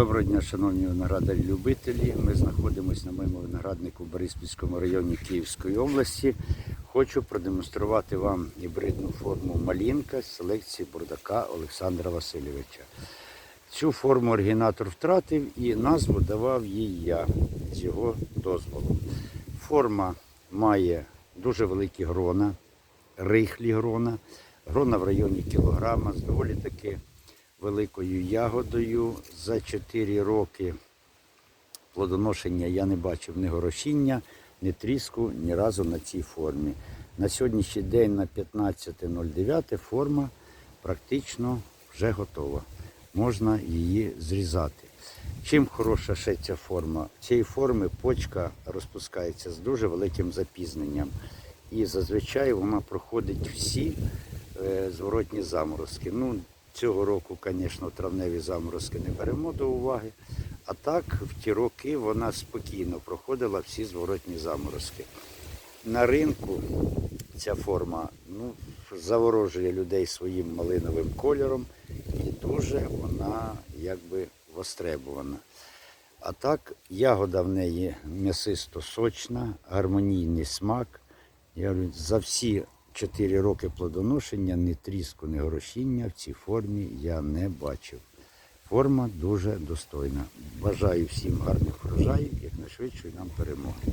Доброго дня, шановні виноградарі-любителі. Ми знаходимося на моєму винограднику в Бориспільському районі Київської області. Хочу продемонструвати вам гібридну форму Малінка з селекції бурдака Олександра Васильовича. Цю форму оригінатор втратив і назву давав їй я з його дозволу. Форма має дуже великі грона, рихлі грона, грона в районі кілограма з доволі таки великою ягодою. За 4 роки плодоношення я не бачив ні горошіння, ні тріску ні разу на цій формі. На сьогоднішній день на 15.09 форма практично вже готова. Можна її зрізати. Чим хороша ще ця форма? Цієї форми почка розпускається з дуже великим запізненням. І зазвичай вона проходить всі е, зворотні заморозки. Ну, цього року, звісно, травневі заморозки не беремо до уваги. А так, в ті роки вона спокійно проходила всі зворотні заморозки. На ринку ця форма ну, заворожує людей своїм малиновим кольором і дуже вона якби востребована. А так, ягода в неї м'ясисто сочна, гармонійний смак. Я говорю, за всі 4 роки плодоношення ні тріску, ні горошіння в цій формі я не бачив. Форма дуже достойна. Бажаю всім гарних врожаїв, якнайшвидше нам перемоги.